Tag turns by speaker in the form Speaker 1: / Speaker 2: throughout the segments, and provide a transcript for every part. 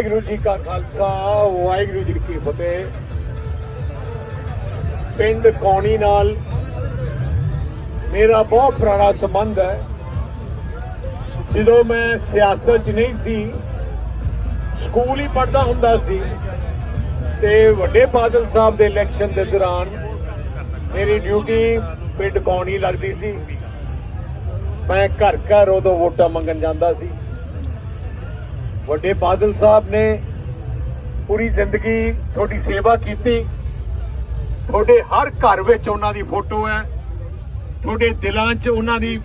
Speaker 1: ਵਾਹਿਗੁਰੂ ਜੀ ਕਾ ਖਾਲਸਾ, ਵਾਹਿਗੁਰੂ ਜੀ ਕੀ ਫਤਿਹ। ਪਿੰਡ ਕੌਣੀ ਨਾਲ ਮੇਰਾ ਬਹੁਤ ਪੁਰਾਣਾ ਸੰਬੰਧ ਹੈ। ਜਦੋਂ ਮੈਂ ਸਿਆਸਤ 'ਚ ਨਹੀਂ ਸੀ, ਸਕੂਲ ਹੀ ਪੜ੍ਹਦਾ ਹੁੰਦਾ ਸੀ ਤੇ ਵੱਡੇ ਬਾਦਲ ਸਾਹਿਬ ਦੇ ਇਲੈਕਸ਼ਨ ਦੇ ਦੌਰਾਨ ਮੇਰੀ ਡਿਊਟੀ ਪਿੰਡ ਕੌਣੀ ਲੱਗਦੀ ਸੀ। ਮੈਂ ਘਰ ਘਰ ਉਦੋਂ ਵੋਟਾਂ ਮੰਗਣ ਜਾਂਦਾ ਸੀ। ਵੱਡੇ ਬਾਦਲ ਸਾਹਿਬ ਨੇ ਪੂਰੀ ਜ਼ਿੰਦਗੀ ਤੁਹਾਡੀ ਸੇਵਾ ਕੀਤੀ। ਤੁਹਾਡੇ ਹਰ ਘਰ ਵਿੱਚ ਉਹਨਾਂ ਦੀ ਫੋਟੋ ਹੈ। ਤੁਹਾਡੇ ਦਿਲਾਂ 'ਚ ਉਹਨਾਂ ਦੀ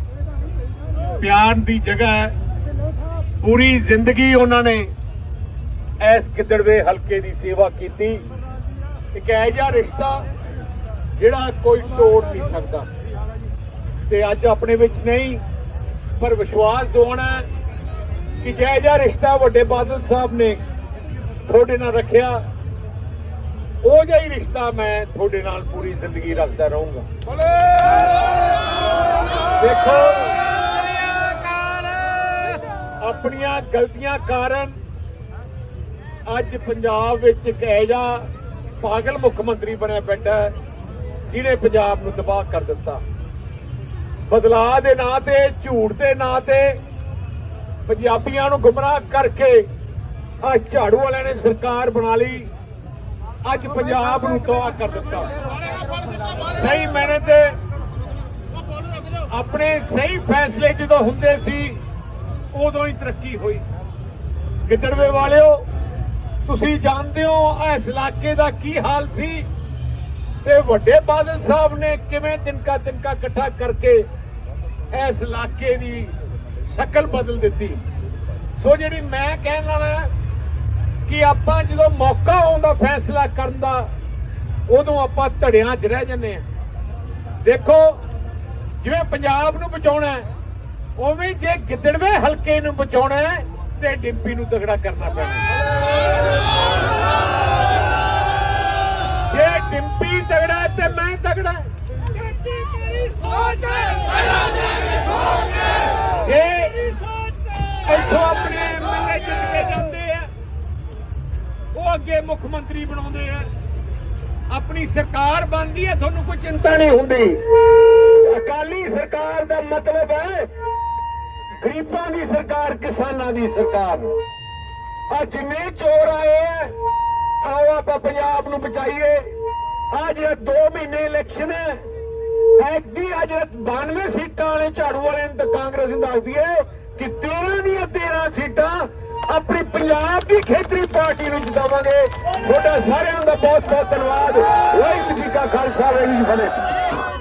Speaker 1: ਪਿਆਰ ਦੀ ਜਗ੍ਹਾ ਹੈ। ਪੂਰੀ ਜ਼ਿੰਦਗੀ ਉਹਨਾਂ ਨੇ ਇਸ ਗਿੱਦੜਵੇ ਹਲਕੇ ਦੀ ਸੇਵਾ ਕੀਤੀ। ਇੱਕ ਇਹੋ ਜਿਹਾ ਰਿਸ਼ਤਾ ਜਿਹੜਾ ਕੋਈ ਤੋੜ ਨਹੀਂ ਸਕਦਾ। ਤੇ ਅੱਜ ਆਪਣੇ ਵਿੱਚ ਨਹੀਂ, ਪਰ ਵਿਸ਼ਵਾਸ ਦਵਾਉਣਾ ਕਿ ਜਿਹੜਾ ਜਿਹਾ ਰਿਸ਼ਤਾ ਵੱਡੇ ਬਾਦਲ ਸਾਹਿਬ ਨੇ ਤੁਹਾਡੇ ਨਾਲ ਰੱਖਿਆ, ਉਹ ਜਿਹਾ ਹੀ ਰਿਸ਼ਤਾ ਮੈਂ ਤੁਹਾਡੇ ਨਾਲ ਪੂਰੀ ਜ਼ਿੰਦਗੀ ਰੱਖਦਾ ਰਹੂੰਗਾ। ਦੇਖੋ, ਆਪਣੀਆਂ ਗਲਤੀਆਂ ਕਾਰਨ ਅੱਜ ਪੰਜਾਬ ਵਿੱਚ ਇੱਕ ਇਹੋ ਜਿਹਾ ਪਾਗਲ ਮੁੱਖ ਮੰਤਰੀ ਬਣਿਆ ਬੈਠਾ ਜਿਹਨੇ ਪੰਜਾਬ ਨੂੰ ਤਬਾਹ ਕਰ ਦਿੱਤਾ। ਬਦਲਾਅ ਦੇ ਨਾਂ ਤੇ, ਝੂਠ ਦੇ ਨਾਂ ਤੇ ਪੰਜਾਬੀਆਂ ਨੂੰ ਗੁੰਮਰਾਹ ਕਰਕੇ ਆ ਝਾੜੂ ਵਾਲਿਆਂ ਨੇ ਸਰਕਾਰ ਬਣਾ ਲਈ। ਅੱਜ ਪੰਜਾਬ ਨੂੰ ਤਬਾਹ ਕਰ ਦਿੱਤਾ। ਸਹੀ ਮੈਨੇ ਤੇ ਆਪਣੇ ਸਹੀ ਫੈਸਲੇ ਜਦੋਂ ਹੁੰਦੇ ਸੀ, ਉਦੋਂ ਹੀ ਤਰੱਕੀ ਹੋਈ। ਗਿੱਦੜਵੇ ਵਾਲਿਓ, ਤੁਸੀਂ ਜਾਣਦੇ ਹੋ ਇਸ ਇਲਾਕੇ ਦਾ ਕੀ ਹਾਲ ਸੀ? ਤੇ ਵੱਡੇ ਬਾਦਲ ਸਾਹਿਬ ਨੇ ਕਿਵੇਂ ਤਿਨਕਾ ਤਿਨਕਾ ਇਕੱਠਾ ਕਰਕੇ ਇਸ ਇਲਾਕੇ ਦੀ ਸ਼ਕਲ ਬਦਲ ਦਿੱਤੀ। ਸੋ ਜਿਹੜੀ ਮੈਂ ਕਹਿਣ ਵਾਲਾ ਕਿ ਆਪਾਂ ਜਦੋਂ ਮੌਕਾ ਆਉਂਦਾ ਫੈਸਲਾ ਕਰਨ ਦਾ ਉਦੋਂ ਆਪਾਂ ਧੜਿਆਂ 'ਚ ਰਹਿ ਜੰਨੇ ਆ ਦੇਖੋ ਜਿਵੇਂ ਪੰਜਾਬ ਨੂੰ ਬਚਾਉਣਾ ਹੈ, ਉਵੇਂ ਜੇ ਗਿੱਦੜਵੇ ਹਲਕੇ ਨੂੰ ਬਚਾਉਣਾ ਹੈ, ਤੇ ਡਿੰਪੀ ਨੂੰ ਤਗੜਾ ਕਰਨਾ ਪੈਣਾ। ਇੱਥੋਂ ਆਪਣੇ ਐਮਐਲਏ ਜਿੱਤ ਕੇ ਜਾਂਦੇ ਆ, ਉਹ ਅੱਗੇ ਮੁੱਖ ਮੰਤਰੀ ਬਣਾਉਂਦੇ ਆ। ਆਪਣੀ ਸਰਕਾਰ ਬਣਦੀ ਹੈ ਤੁਹਾਨੂੰ ਕੋਈ ਚਿੰਤਾ ਨਹੀਂ ਹੁੰਦੀ। ਅਕਾਲੀ ਸਰਕਾਰ ਦਾ ਮਤਲਬ ਹੈ ਗਰੀਬਾਂ ਦੀ ਸਰਕਾਰ, ਕਿਸਾਨਾਂ ਦੀ ਸਰਕਾਰ। ਆ ਜਿੰਨੇ ਚੋਰ ਆਏ ਆ, ਆਓ ਆਪਾਂ ਪੰਜਾਬ ਨੂੰ ਬਚਾਈਏ। ਆ ਜਿਹੜਾ 2 ਮਹੀਨੇ ਇਲੈਕਸ਼ਨ ਹੈ ਐਗਦੀ ਅੱਜ 92 ਸੀਟਾਂ ਵਾਲੇ ਝਾੜੂ ਵਾਲੇ ਨੂੰ ਕਾਂਗਰਸ ਨੂੰ ਦੱਸਦੀ ਹੈ ਕਿ 13 ਦੀਆਂ 13 ਸੀਟਾਂ ਆਪਣੀ ਪੰਜਾਬ ਦੀ ਖੇਤਰੀ ਪਾਰਟੀ ਨੂੰ ਜਿਤਾਵਾਂਗੇ ਤੁਹਾਡਾ ਸਾਰਿਆਂ ਦਾ ਬਹੁਤ ਬਹੁਤ ਧੰਨਵਾਦ। ਵਾਹਿਗੁਰੂ ਜੀ ਕਾ ਖਾਲਸਾ, ਵਾਹਿਗੁਰੂ ਜੀ ਕੀ ਫਤਿਹ।